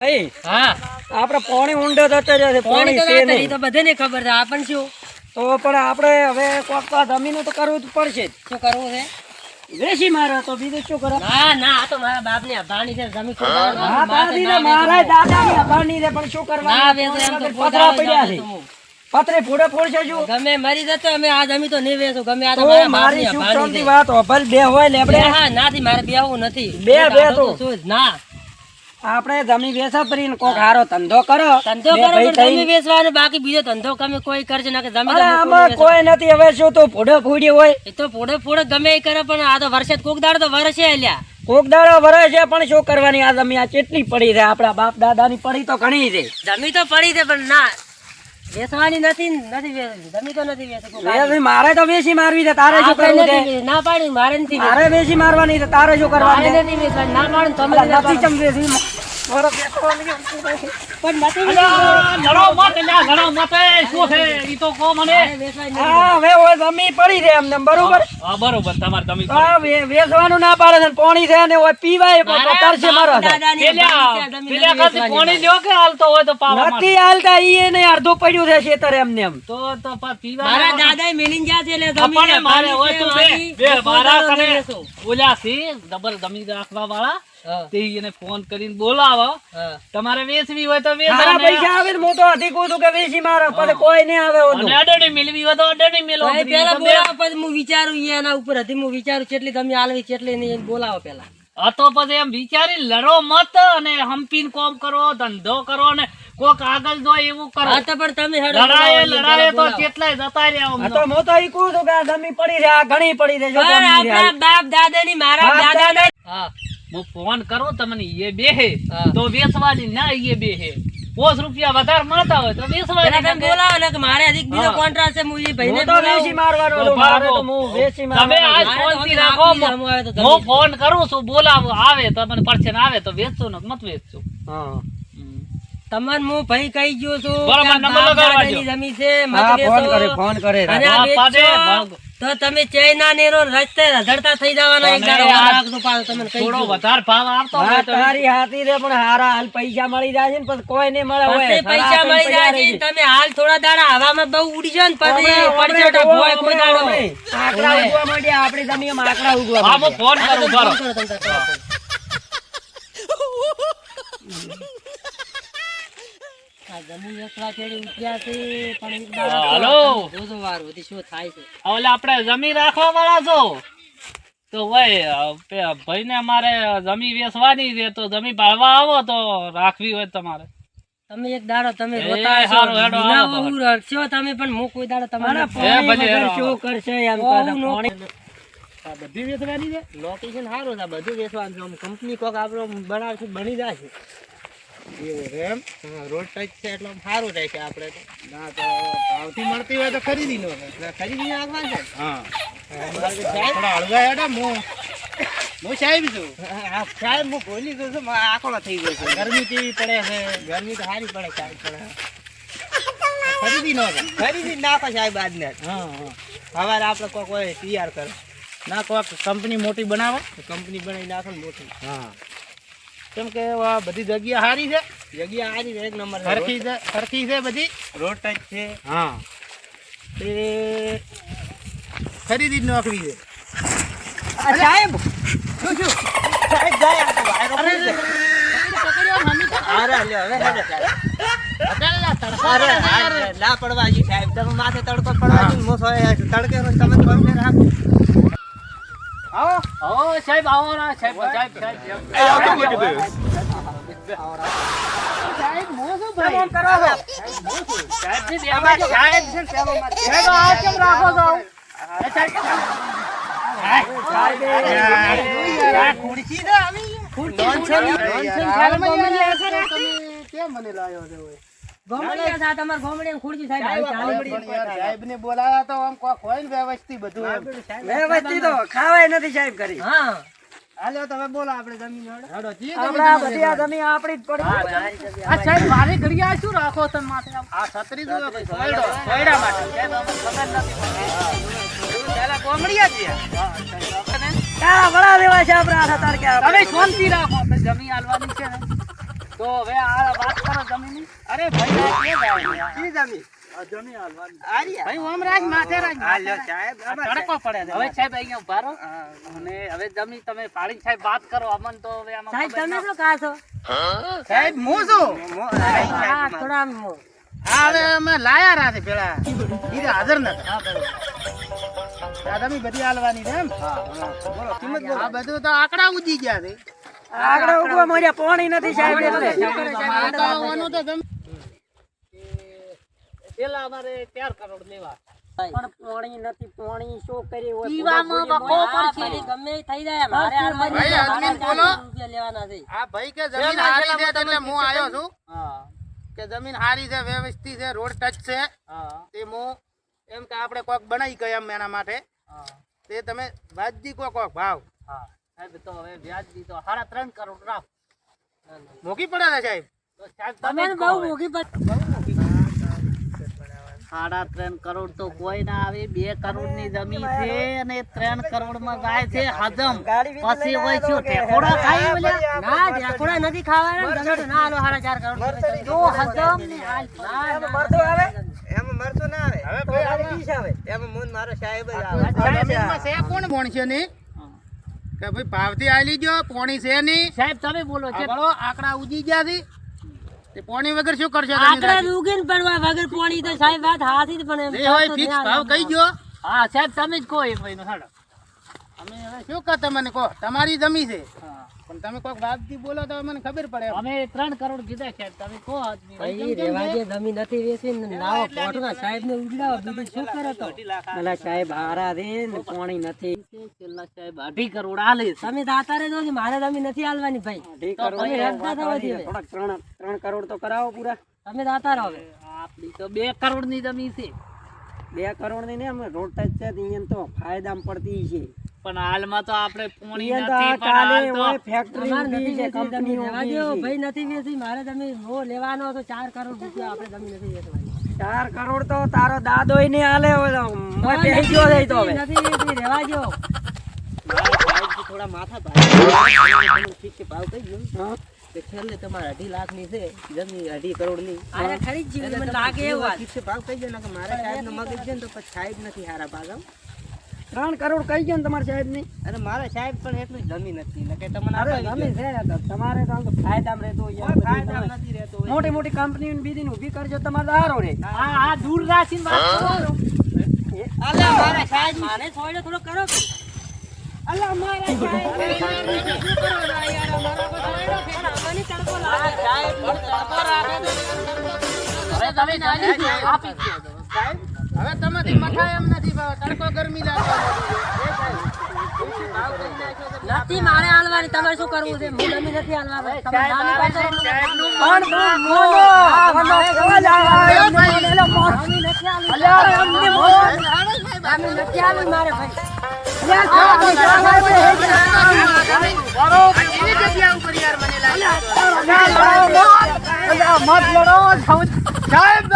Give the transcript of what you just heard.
ભાઈ હા. આપણે પોણી ઊંડે જતા જશે પાણી પોણી તો છે નહીં. તો બધાને ખબર છે આપણને શું? તો પણ આપણે હવે કોક તો જમીન તો કરવું જ પડશે શું કરવું છે? વેસી મારો તો બીજું શું કરો? ના ના આ તો મારા બાપની અભાણી છે જમીન ખોદવાનું હા માથે ને મારા દાદા ની અભાણી છે. પણ શું ના તો પતરા પડ્યા છે. પથરે ફોડે ફોડશે શું? ગમે મરી જતો અમે આ જમીન તો નહીં વેચું ગમે આ તો મારા શું અભાણી છે. વાત હોભલ બે હોય લેબડે. હા નાથી મારે બેવું નથી. બે બે તો. ના. આપણે જમી વેચા કરીને કોક હારો ધંધો કરો. ધંધો કરો પણ થઈને. વેચવાનો બાકી બીજો ધંધો ગમે કોઈ કરશે ના કે હું આમાં કોઈ નથી હવે શું તો ફોડે ફોડી હોય? એ તો ફોડે ફોડે ગમે એ કરે પણ આ તો વર્ષે કોક દાડો તો વર્ષે અલ્યા. કોક દાડો વરે છે પણ શું કરવાની? આ જમી આ કેટલી પડી છે? આપણા બાપ દાદાની પડી તો ઘણી છે. જમી તો પડી છે પણ ના. વેચવાની નથી નથી વેચવી જમી તો નથી વેચવી મારે તો વેચી મારવી છે તારે શું કરવું છે? નથી વેચવી. ના પાડી મારે નથી મારે વેચી મારવાની છે તારે શું કરવાનું નથી વેચવાની. ના પાડું તમે નથી ચમ. પણ નથી લડો મત લડો મત શું છે? ઈ તો કો મને. મારે. હા હવે ઓય જમી પડી છે એમને બરોબર? હા બરોબર તમાર જમી હા વેસવાનું ના પાડે છે પાણી છે ને ઓય પીવાય મારા મારો બાપ છે. દાદાની પેલા જમીન પેલા નથી પાણી લ્યો કે હાલતો હોય તો પાવા નથી હાલતા ઈ ને અડધો પડ્યું છે ખેતર એમને એમ. તો તો પીવા મારા દાદાએ મેલીને ગયા છે એટલે જમી જમીન મારે હોય તો બે બે મારા કને ઓલા સી ડબલ જમી રાખવા વાળા. તે એને ફોન કરીને બોલાવો. તમારે વેચવી હોય તો મારા પૈસા આવે ને હું તો અધી કે વેચી મારો પછી કોઈ નહીં આવે અને અડણી મેળવી હોય તો અડણી મેળવો. પેલા બોલાવો પછી હું વિચારું એના ઉપર. હતી હું વિચારું કેટલી તમે આલવી કેટલી નહીં બોલાવો પેલા. હા તો પછી એમ વિચારી લડો મત અને હંપીને કોમ કરો ધંધો કરો ને કોક આગળ દો એવું કરો. તો પણ તમે લડાય લડાય તો બોલાવો. કેટલાય જતા રહ્યા હા તો ઈ કે જમી પડી રહ્યા ઘણી પડી છે જો બાપ દાદાની મારા દાદા હા. હું ફોન કરું તમને એ બે હે તો વેચવાની ના એ બેહે પોસ રૂપિયા વધારે મળતા હોય તો વેચવાની તમે બોલાવો ને કે મારે હજી બીજો કોન્ટ્રાક્ટ છે મુજી ઈ ભાઈને તો બોલાવું. વેચી મારવાનો તો મારે તો. હું વેચી તમે મારવાનો આજ છું. મારે તો ફોનથી હવે રાખો હું આવે તો હું ફોન કરું છું બોલાવો આવે તમને પડશે ને આવે તો વેચજો ને મત વેચજો હા. તમને હું ભાઈ કહી ગયો છું બરાબર, નંબર બાપ લગાડવા જો. જમીન છે મત વેચો ફોન કરે ફોન કરે અને આ હા, પાડે, ભાગ. તો તમે ચેના નેરો રસ્તે રઝડતા થઈ જવાના એક દાડો. આ વાર તમને કહી થોડો વધારે ભાવ આપતો હોય તો તારી હાથી રે પણ હારા હાલ પૈસા મળી જાય છે ને પછી કોઈ નહીં મળે હોય. પૈસા મળી જાય છે તમે હાલ થોડા દાડા હવામાં બહુ ઉડી જાઓ ને પછી પડશે તો ભોય કોઈ દાડો. હમણાં ઉગવા માંડ્યા આપણે તમે એમ આંકડા ઉગવા હા ફોન કરું. કરો તમે તાર કરો. આ જમીન એકલા કેળી ઉઠ્યા છે પણ એક દાડો હા, તો હલો. જોજો વાર સુધી શું થાય છે ઓલે આપણે રાખવા વાળા છો. તો ભાઈ ભાઈને અમારે જમીન વેચવાની છે તો જમીન ભાળવા આવો તો રાખવી હોય તમારે. તમે એક દાડો તમે રોતા હશો, હેડો, વિના રડશો તમે પણ હું કોઈ દાડો તમારા. શું કરશે એમ બધી વેચવાની છે? લોકેશન સારું છે બધું વેચવાનું છે. કંપની કોક આપણો બનાવશે બની જશે. એવું છે એમ? રોડ ટચ છે એટલે સારું રહેશે આપણે તો. ના તો ભાવથી મળતી હોય તો ખરીદી લો. એટલે ખરીદી નાખવા છે? હા. સાહેબ. હું સાહેબ છું. સાહેબ હું ભૂલી ગયો છું મારો થઈ ગયો છે. ગરમી કેવી પડે છે? ગરમી તો સારી પડે સાહેબ પડે ખરીદી નો ખરીદી નાખો સાહેબ આજને. હા હા. સવારે આપણે કોઈ તૈયાર કરે. ના કોઈક કંપની મોટી બનાવો. કંપની બનાવી નાખો ને મોટી. હા. કેમ કે બધી જગ્યા સારી છે. જગ્યા સારી છે એક નંબર સરખી છે સરખી છે બધી. રોડ છે. હા. એ ખરીદી જ નોકરી છે. સાહેબ શું શું? જાય. સાહેબ. અરે હા, ના. પડવા જી સાહેબ. તમે માથે તડકો પડવા તડકે તમે આવો ઓ સાહેબ આવો ના સાહેબ સાહેબ સાહેબ સાહેબ મોસો ફોન કરો છો. સાહેબ બે અમાર સાહેબ છે પેલો માર સાહેબ આ કેમ રાખો છો આ ખુરશી છે આવી ખુરશી નોનસેન્સ ખાલમાં યાર આશા રાખી. ગોમડિયા સાથે અમાર ગોમડિયાની ખુરશી સાહેબ આવી ચાલી. વ્યવસ્થિત તો ખાવાય નથી સાહેબ કરી હા. આપણે આ બધી આ જમીન આપણી જ પડી આ સાહેબ મારી ઘડિયા શું રાખો તમે માથે આ છત્રી તો સોયડો સોયડા. માટે. ખબર નથી પેલા કોમડિયા છે તારા વડા દેવા છે આપણે આ તડકે આપણે. તમે શાંતિ રાખો જમીન આલવાની છે ને. તો હવે આ વાત કરો જમીનની. અરે ભાઈ આ કે જાય જમી હાલવાની. ભાઈ ઓમ રાજ માથે રાજ હા સાહેબ તડકો પડે હવે સાહેબ અહીંયા ઊભા રહો. અને હવે જમી તમે પાડીને સાહેબ વાત કરો અમન તો હવે આમાં સાહેબ તમે શું કહો છો? સાહેબ હું છું. હા થોડા હા હવે અમે લાયા રાતે પેલા ઈ હાજર નતા તમે બધી હાલવાની છે એમ? બોલો કિંમત બોલો. આ બધું તો આંકડા ઉજી ગયા છે. આગળ ઉગવા મળ્યા પાણી નથી સાહેબ. એટલે શું કરે આ સાહેબ? તો ઓનું તો તમે પેલા અમારે ચાર કરોડ લેવા પણ પાણી નથી પાણી શું કરી હોય? પીવામાં બકો પડશે. ગમે થઈ જાય. મારે હાલમાં ભાઈ, નહીં, અજમીન મારે બોલો. લેવાના છે. આ ભાઈ કે જમીન હારી છે એટલે હું આવ્યો છું? કે જમીન હારી છે વ્યવસ્થિત છે રોડ ટચ છે. હા. તે હું એમ કે આપણે કોક બનાવી ગયા એમ એના માટે. તે તમે વાજજી કોક ભાવ. હા. સાહેબ તો હવે વ્યાજ બી તો સાડા ત્રણ કરોડ રાખ. મોકી પડે ને સાહેબ? તમે તમે બહુ કહો હવે. સાડા ત્રણ કરોડ તો કોઈ ના આવે બે કરોડની જમીન છે અને ત્રણ કરોડમાં જાય છે હજમ. પછી હોય છે ઠેકોડા ખાઈ ઓલ્યા? ના ઠેકોડા નથી ખાવાના ને ના હાલો સાડા ચાર કરોડ તો. હજમ ને હાલ ના, આવે? એમ મરતો ના આવે? હવે ભાઈ આવે. એમ મન મારો સાહેબ જ આવે. આ જમીનમાં છે કોણ ભણશે નહીં કે ભાઈ ભાવથી આલી જો પોણી છે નહીં. સાહેબ તમે બોલો છે આંકડા ઉજી ગયા છે. તે પોણી વગર શું કરશો તમે આકડા ઉગીને પડવા વગર પોણી તો સાહેબ વાત હાથી જ પણ એ હોય ફિક્સ ભાવ કહી ગયો? હા સાહેબ તમે જ કહો એ ભાઈનો હાલો. અમે હવે શું કહો તમને કહો? તમારી જમી છે. હા. પણ તમે કોઈક વાતથી બોલો તો મને ખબર પડે. અમે ત્રણ કરોડ કીધા છે તમે કો આદમી. ભાઈ રેવા જમીન નથી વેચી ને લાવો કોટના સાહેબ ને ઉડાવો બીજું શું કરે તો? પેલા સાહેબ હારા રે ને કોણી નથી. છેલ્લા સાહેબ? અઢી કરોડ આલે તમે દાતા રે તો મારે જમીન નથી આલવાની ભાઈ. તો તમે હેડતા થવા દે હવે. ત્રણ ત્રણ કરોડ તો કરાવો પૂરા. તમે દાતા રહો હવે. આપણી તો બે કરોડની જમીન છે. બે કરોડની ને અમે રોડ ટચ છે તો અહીંયા તો ફાયદામાં પડતી છે. પણ હાલમાં તો આપણે પોણી નથી પણ કાલે હાલ તો ફેક્ટરી તમારે છે કંપની રહેવા છે. ભાઈ નથી વેચી મારે તમે નો લેવાનો તો 4 કરોડ રૂપિયા આપણે જમીન નથી વેચવાની. ચાર કરોડ તો તારો દાદોય ને હાલે ઓલો મોય ગયો છે તો હવે. નથી વેચી રહેવા. થોડા માથા ભાઈ ઠીક છે ભાવ કહી ગયો. કે છેલ્લે તમારે અઢી લાખની છે જમીન અઢી કરોડની અરે ખરી જ મને લાગે એવું ઠીક છે ભાવ કહી ગયો ને કે મારે સાહેબ નો મગજ છે ને તો પછી સાહેબ નથી હારા ભાગ. ત્રણ કરોડ કહી ગયો ને તમારા સાહેબની અરે મારા સાહેબ પણ એટલું જમીન નથી ને કે તમને અરે આપાવી છે તમારે તો ફાયદામાં રહેતો ફાયદા નથી રહેતો મોટી મોટી કંપની બીજી ને ઊભી કરજો તમારે સારો હારો રે. આ આ દૂર રાખીને વાત કરો. અલ્યા મારા સાહેબ મારે થોડો કરો કે અલ્યા મારા સાહેબ શું કરો યાર અમારા પર સોયડો ફેર આમાંની તડકો લાગે સાહેબ તડકો રાખે તો તમે નાની આપી દો. સાહેબ હવે તમારી મઠા એમ નથી ભાવ. તડકો ગરમી લાગે. નથી મારે હાલવાની. તમારે શું કરવું છે? હું ગમી નથી હાલવા તમારે નથી મારે ભાઈ. મત લડો સાહેબ